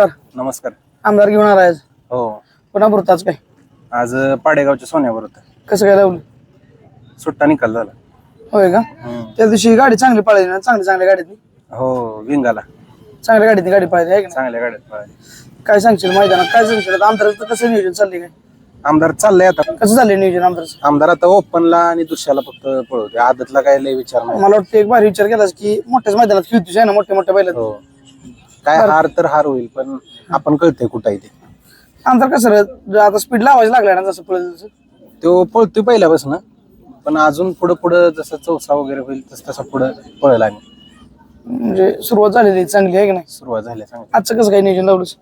नमस्कार. नमस्कार. आमदार घेऊन आला आज. हो. पुन्हा आज काय? आज पाडेगावच्या सोन्यावर होतं कसं काय लावलं? सुट्टा निकाल झाला. होय का? त्या दिवशी गाडी चांगली पळाली ना? चांगली चांगल्या गाडीतली हो विंगाला. चांगल्या गाडीतली गाडी पळाली आहे का चांगल्या गाड्यात पळाली. काय सांगशील मैदानात? काय सांगशील? आता आमदाराचं कसं नियोजन चाललंय काय? आमदार चाललंय आता. कसं चाललंय नियोजन आमदाराचं? आमदार आता ओपनला आणि दुसऱ्याला फक्त पळवते आदतला काय लय विचार नाही. मला वाटतं एक बार विचार केलास की मोठ्याच मैदानात खेळतोस आहे ना? मोठ्या मोठ्या बैलात हो. काय हार तर हार होईल पण आपण कळतंय कुठं आहे ते. आमदार कसं रे, आता स्पीड लावायला लागलाय ना जसं पळेल तसं? तो पळतोय पहिल्यापासून पण अजून पुढं पुढं जसं चौसा वगैरे होईल तसं तसं पुढं पळेल आणि म्हणजे सुरुवात झालेली आहे चांगली आहे की नाही? सुरुवात झाली चांगली. आजचं कसं काय नियोजन लावलंस?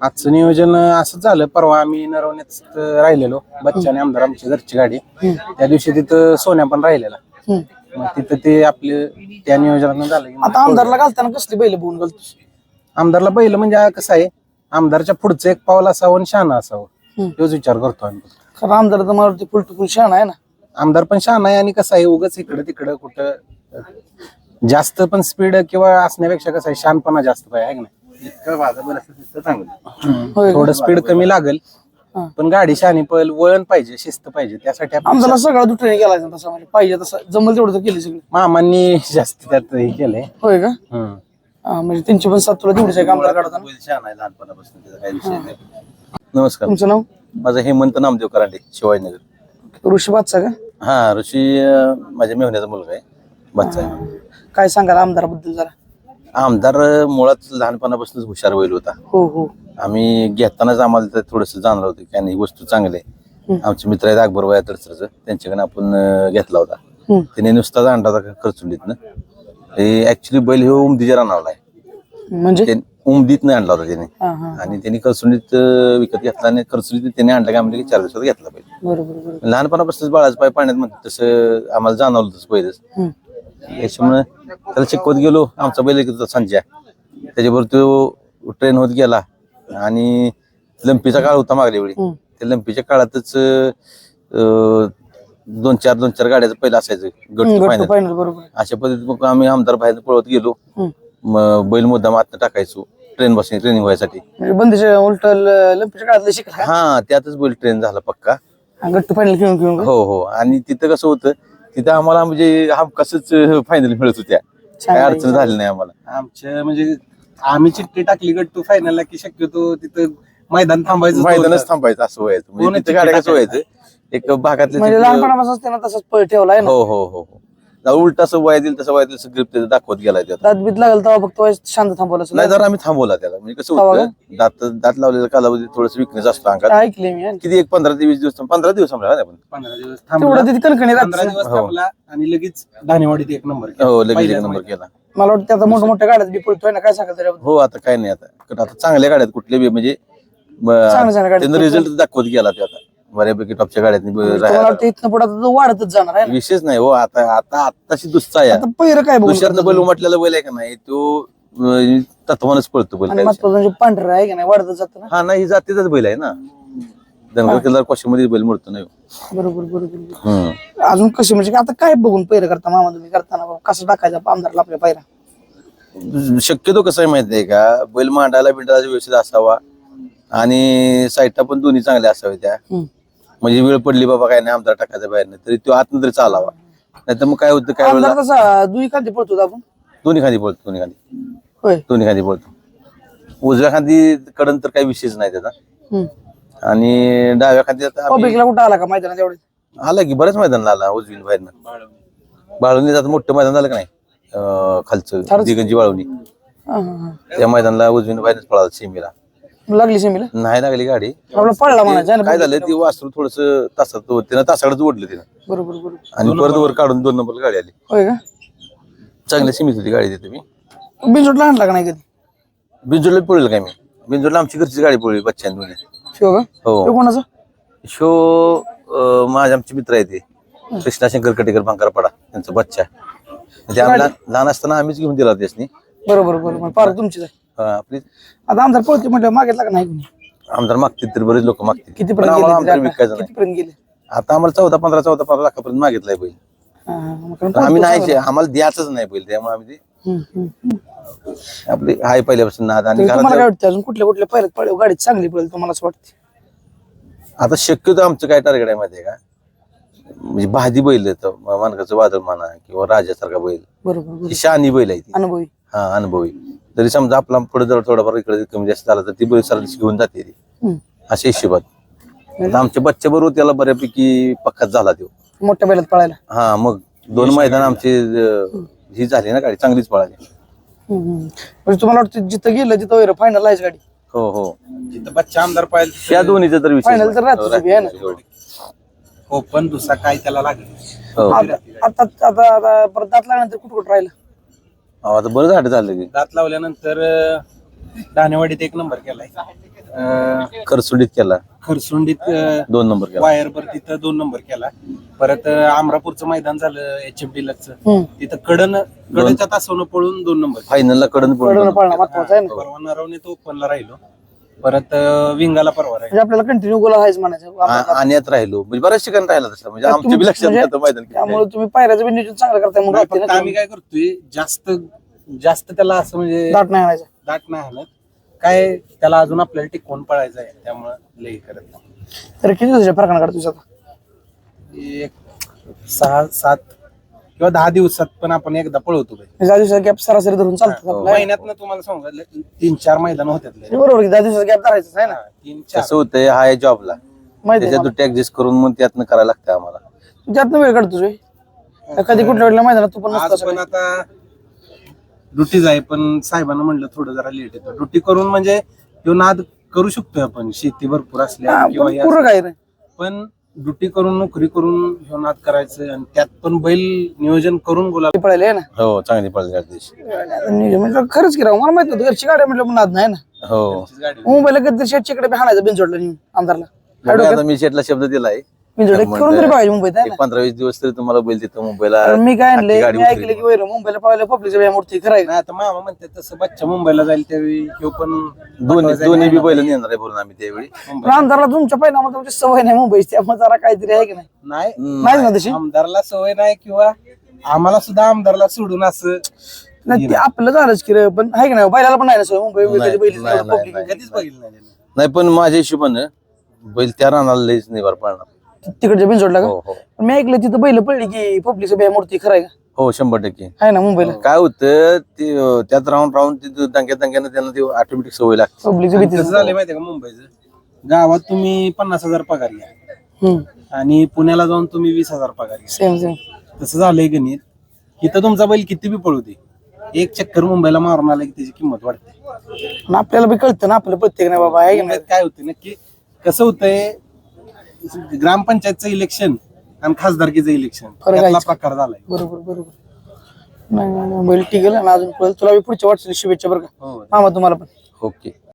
आजचं नियोजन असंच झालं परवा आम्ही नरवण्यात राहिलेलो बच्चाने आमदार आमची घरची गाडी. त्या दिवशी तिथं सोन्या पण राहिलेला. हम्म. मग तिथं ते आपले त्या नियोजनानं झालं की आता आमदारला घालताना कसली बैल बघून घालतोस? आमदारला पहिलं म्हणजे कसं आहे आमदारच्या पुढचं एक पाऊल असावं आणि शहाणा असावं. तोच विचार करतो आम्ही. खरं आमदार तर मला वाटतं फुल टू फुल शान आहे ना. आमदार पण शहाणा आहे आणि कसं आहे उगच इकडं तिकडं कुठं जास्त पण स्पीड किंवा असण्यापेक्षा कसं आहे शानपणा जास्त पाहिजे आहे तितकं चांगलं? थोडं स्पीड कमी लागेल. पण गाडी शहाणी पळेल वळण पाहिजे शिस्त पाहिजे त्यासाठी आपण आमदारला सगळं ट्रेनिंग केला तसं म्हणजे पाहिजे तसं जमल तेवढं केली सगळी. मामांनी जास्त त्यात हे केलंय. होय का. हा, म्हणजे त्यांची पण सात तुला तेवढीच आहे का आमदार काढताना. आहे लहानपणापासून त्याचा काही विषय नाही. नमस्कार. तुमचं नाव? माझं हेमंत नामदेव करांडे शिवाजीनगर. ऋषी बादचा का? हा ऋषी अं, माझ्या मेहण्याचा मुलगा आहे बच्चा आहे. काय सांगाल आमदाराबद्दल जरा? आमदार अं, मुळात लहानपणापासूनच हुशार होईल होता. हो हो. आम्ही घेतानाच आम्हाला थोडंसं जाणलं होतं की आणि ही वस्तू चांगली आहे. हम्म. आमचे मित्र आहेत अकबर वया तडसरचं त्यांच्याकडे आपण अं, घेतला होता. हम्म. त्याने नुसताच आणला होता खर्चुंडीतनं हे ऍक्च्युली बैल हे उमदीच्या रानावला आहे. म्हणजे? उमदीत आणला होता त्याने. हा हा आणि त्यांनी खरसुंडीत अं, विकत घेतला आणि खरसुंडीत त्याने आणला की आम्ही लगेच चार दिवसात घेतला पाहिजे बरोबर बरोबर. लहानपणापासूनच बाळाचं पाय पाण्यात म्हणतात तसं आम्हाला जाणवलं तसं पहिलंच. हम्म. याच्यामुळे त्याला शिकवत गेलो आमचा बैल एक होता संजय. त्याच्याबरोबर तो ट्रेन होत गेला आणि लंपीचा काळ होता मागल्या वेळी. हम्म. त्या लंपीच्या काळातच अं, दोन चार दोन चार गाड्याचं पहिलं असायचं गट गट्टू फायनल फायनल बरोबर. अशा पद्धतीत मग आम्ही आमदार बाहेर पळत गेलो. हम्म. बैल मुद्दाम आतनं टाकायचो ट्रेन बसणे ट्रेनिंग व्हायसाठी. म्हणजे बंदीच्या उलट लंपीच्या काळातलं शिकला हा त्यातच बैल ट्रेन झाला पक्का. हा, गट्टू फायनल खेळून खेळून? हो हो. आणि तिथं कसं होतं तिथं आम्हाला म्हणजे हा कसंच फायनल मिळत होत्या. छान काय आहे. अडचण झाली नाही आम्हाला. आमच्या म्हणजे आम्ही चिठ्ठी टाकली गट्टू फायनलला की शक्यतो तिथं मैदान थांबायचं मैदानच थांबायचं असं व्हायचं. म्हणजे तिथं गाड्या कसं? व्हायचं? एक भागातले म्हणजे ते- लहानपणापासून त्यांना तसंच पळ ठेवलाय ना. हो हो हो हो. उलट असं वय दिल तसं वय दिल ग्रिप त्याचं दाखवत गेलाय त्यात. दात बीत लागल तेव्हा फक्त शांत थांबवलं. नाही जर आम्ही थांबवला त्याला. म्हणजे कसं होतं दात दात लावलेला कालावधी थोडस विकनेस असतो अंगात. ऐकले मी किती एक पंधरा ते वीस दिवस पंधरा दिवस थांबला ना आपण. पंधरा दिवस तेवढं थांबला तिथे कणकणी पंधरा राहते दिवस हो. थांबला आणि लगेच धानेवाडीत एक नंबर केला. हो लगेच एक पहिल्याच नंबर. केला. मला वाटतं आता मोठ्या मोठ्या गाड्यात बी पळतोय ना काय सांगाल त्याच्याबद्दल? हो आता काय नाही आता. आता चांगल्या गाड्यात कुठले बी म्हणजे चांगल्या गाड्यात रिझल्ट दाखवत गेला ते आता. बऱ्यापैकी टॉपच्या गाड्यात वाटतं इथनं पुढे वाढतच जाणार आहे विशेष नाही हो आता आता आत्ताशी दुसचा या आता पहिलं काय बघून दुसऱ्यातलं बैल उमटलेला बैल आहे का नाही तो तत्वानच पळतो बैल म्हणजे पांढरं आहे का नाही वाढतच जातं ना? हा नाही ही जातीचाच बैल आहे ना. धनगर किल्ला क्वेश्चन बैल मोडतो नाही बरोबर बरोबर. बरोबर. अजून कशी म्हणजे आता काय बघून पहिलं करता मामा तुम्ही? करताना बाबा कसं टाकायचं आमदारला आपल्या पायरा शक्यतो कसं आहे माहिती आहे का बैल मांडायला बिंडायला व्यवस्थित असावा आणि साईडला पण दोन्ही चांगल्या असाव्या त्या. म्हणजे वेळ पडली बाबा काय नाही आमदार टाकायचा बाहेर नाही तरी तो आतनं तरी चालावा. नाही तर मग काय होतं काय वेळेला आमदार कसा दुई खांदी पळतो आपण? दोन्ही खांदी पळतो दोन्ही खांदी. होय. दोन्ही खांदी पळतो. उजव्या खांदी कडन तर काही विषयच नाही त्याचा. आणि डाव्या खांदी आता आम्ही- पब्लिकला कुठं आला का एवढे? आला की बऱ्याच मैदान आला उजवीन बाहेरनं. बाळवणी आता मोठं मैदान झालं का नाही? अं, खालचं दिगंजी बाळवणी. त्या मैदानाला उजवीन बाहेरच पळाला सीमेला लागली सेमीला नाही लागली गाडी. आपला पळला म्हणायचं काय झालं ती वासरू थोडस तासात त्यानं तासाकडच ओढलं तिनं. बरोबर बरोबर. आणि परत वर काढून दोन नंबर गाडी आली. होय का? चांगली सीमित होती गाडी तिथे मी बिनजोडला आणला का नाही कधी? बिंजोडला पळेल काय मी? बिंजोडला आमची घरची गाडी पळली बच्चांनी दोन्ही शिव का? हो. तो कोणाचा? शो अं, माझे आमचे मित्र आहे ते. कृष्णा शंकर कटेकर भांकरपाडा त्यांचा बच्चा. ते आम्ही लहान लहान असताना आम्हीच घेऊन दिला त्यासनी. बरोबर बरोबर. पार तुमचीच आहे. आपली आता आमदार पळते म्हटलं मागितला का नाही? कोणी आमदार मागतील तर बरेच लोक मागतील. किती पण पर्यंत आम्हाला गेले? आमदार तरी विकायचं आता? नाही. किती पर्यंत गेले? आता आम्हाला चौदा पंधरा चौदा पंधरा लाखापर्यंत मागितलाय बैल. हा, मग कारण पण आम्ही नाही. आम्हाला द्यायचंच नाही बैल त्यामुळे आम्ही ते हम्म, हम्म. आपली हाय पहिल्यापासून नाद आणि तर तुम्हाला काय घरात वाटतं अजून कुठल्या कुठल्या पहिल्यात पळेल गाडी चांगली पळेल तुम्हाला असं वाटतं? आता शक्यतो आमचं काय टार्गेट आहे माहितीये का? म्हणजे भादी बैल येतं मानकाचं वादळ म्हणा किंवा राजासारखा बैल. बरोबर बरोबर. ही शहाणी बैल आहे ती. अनुभवी. हा अनुभवी. जरी समजा आपला पुढे जर थोडाफार इकडे कमी जास्त झाला तर ती सरळ घेऊन जाते ती. हम्म. अशा हिशोबात. आता आमच्या बच्च्या बरोबर त्याला बऱ्यापैकी पक्काच झाला तो. मोठ्या बैलात पळायला. हा मग दोन मैदान आमची अं, ही झाली ना गाडी चांगलीच पळाली. म्हणजे तुम्हाला वाटतं जिथं गेलं तिथं वैर फायनल आहेच गाडी. हो हो. जिथं बच्चा आमदार पाहिजे त्या दोन्हीचा तर विषय Final तर राहतच हो, उभी आहे ना. हो. हो पण दुसरा काय त्याला लागेल? हो. आता आता आता आता परत दात लागल्यानंतर कुठं कुठं राहिलं? अहो, आता बरं झालं झालं की. दात लावल्यानंतर अं, दानेवाडीत एक नंबर केलाय. अं, खरसुंडीत केला. खरसुंडीत दोन नंबर केला. वायरवर तिथं दोन नंबर केला. परत अं, अमरापूरचं मैदान झालं एच एफ हम्म. तिथं कडन कडच्या तासावनं पळून दोन नंबर फायनलला कडनकडून पडून पळणं महत्वाचं आहे ना. परवा नरवणे तो ओपनला राहिलो. परत अं, विंगाला परवा राहिलो. म्हणजे आपल्याला कंटिन्यू गोला व्हायचं म्हणायचं. आपल्याला- आणण्यात राहिलो. म्हणजे बऱ्याच ठिकाणी राहिला तसं म्हणजे आमच्या बी लक्षात म्हणजे मैदान किती. त्यामुळे तुम्ही पायऱ्याचं बी नियोजन चांगलं करताय म्हणून नाही, फक्त आम्ही काय करतोय जास्त जास्त त्याला असं म्हणजे दाट नाही आणायचं. दाट नाही हलत काय त्याला अजून आपल्याला टिकवून पळायचं आहे त्यामुळं लई करत नाही. तर किती दिवसाच्या फरकानं काढतो आता? एक सहा सात किंवा दहा दिवसात पण आपण एकदा पळवतो बाई. दहा दिवसाचा गॅप सरासरी धरून चालतो आपला. महिन्यातनं तुम्हाला सांगू तीन चार मैदान होतात लय. बरोबर की दहा दिवसाचा गॅप धरायचं आहे ना? हा, तीन चार. कसं होतंय हा आहे जॉबला माहिती आहे त्याच्यात दुट्टी ऍडजस्ट करून मग त्यातनं करायला लागतं आम्हाला. त्यातनं वेळ काढतोस होय? का कधी कुठल्या वेळेला मैदानात तू पण आज नसतो पण आता ड्युटीच आहे पण साहेबांना म्हणलं थोडं जरा लेट येतो. ड्युटी करून म्हणजे ह्यो नाद करू शकतोय आपण. शेती भरपूर असल्या किंवा हे पूर्ण काय रे. पण ड्युटी करून नोकरी करून ह्यो नाद करायचं आणि त्यात पण बैल नियोजन करून बोला पळायला आहे ना? हो चांगली पळली त्या दिवशी नियोजन म्हणजे खरंच की राव मला माहीत होतं घरची गाडी म्हटलं पण नाद नाही ना? हो. गाडी मुंबईला कधी शेटच्याकडे बी हाणायचं बिनजोडला नेऊन आमदारला. आता मी शेटला शब्द दिलाय. बिनजोड करून तरी पाहिजे मुंबईत आहे एक ना पंधरा वीस दिवस तरी तुम्हाला बैल तिथं मुंबईला कारण मी काय आणले गाडी मी ऐकलं उतरली. की वैर मुंबईला पळायला पब्लिकच्या व्यायाम मूर्ती करायला नाही आता मामा म्हणते तसं बच्चा मुंबईला जाईल त्यावेळी किंवा पण दोन्ही दोन्ही बी बैल नेणार आहे बोलून आम्ही त्यावेळी. पण आमदारला तुमच्या पहिला मग तुमची सवय नाही मुंबईची त्यामुळे जरा काहीतरी आहे की नाही? नाही. नाही ना तशी? आमदारला सवय नाही किंवा आम्हाला सुद्धा आमदारला सोडून असं नाही ते आपलं झालंच की रे, पण आहे की नाही? बैलाला पण नाही ना सवय मुंबई कधी बैल नाही, नाही, पब्लिक नाही. कधीच बघितलं नाही त्याने. नाही पण माझ्या हिशोबानं बैल त्या रानाला लईच निवार पाळणार. तिकडच्या बिनजोडला का? हो हो. पण मी ऐकलं तिथं बैल पडली की पब्लिकच्या व्यायाम मूर्ती खराय का? हो शंभर टक्के. आहे ना मुंबईला? काय होतं ते अं, त्यात राहून राहून तिथं दंग्या दंग्यानं त्यांना ते ऑटोमॅटिक सवय लागते. पब्लिकची आणि भीती कसं झालंय माहितीये का मुंबईचं? गावात तुम्ही पन्नास हजार पगार घ्या. आणि पुण्याला जाऊन तुम्ही वीस हजार पगार घ्या. सेम सेम तसं झालंय गणित इथं तुमचा बैल किती बी पळू दे. एक चक्कर मुंबईला मारून आला की त्याची किंमत वाढते. आपल्याला बी कळतं ना आपलं प्रत्येक नाही बाबा आहे की नाही? मुंबईत काय होते नक्की? कसं होतंय ग्रामपंचायतचं इलेक्शन आणि खासदारकीचं इलेक्शन फरक यातला आहे. प्रकार झालाय. बरोबर बरोबर. नाही नाही, नाही. बैल टिकेल आणि अजून पळेल. तुला बी पुढच्या वाटचाली शुभेच्छा बरं का. हो. मामा तुम्हाला पण. ओके.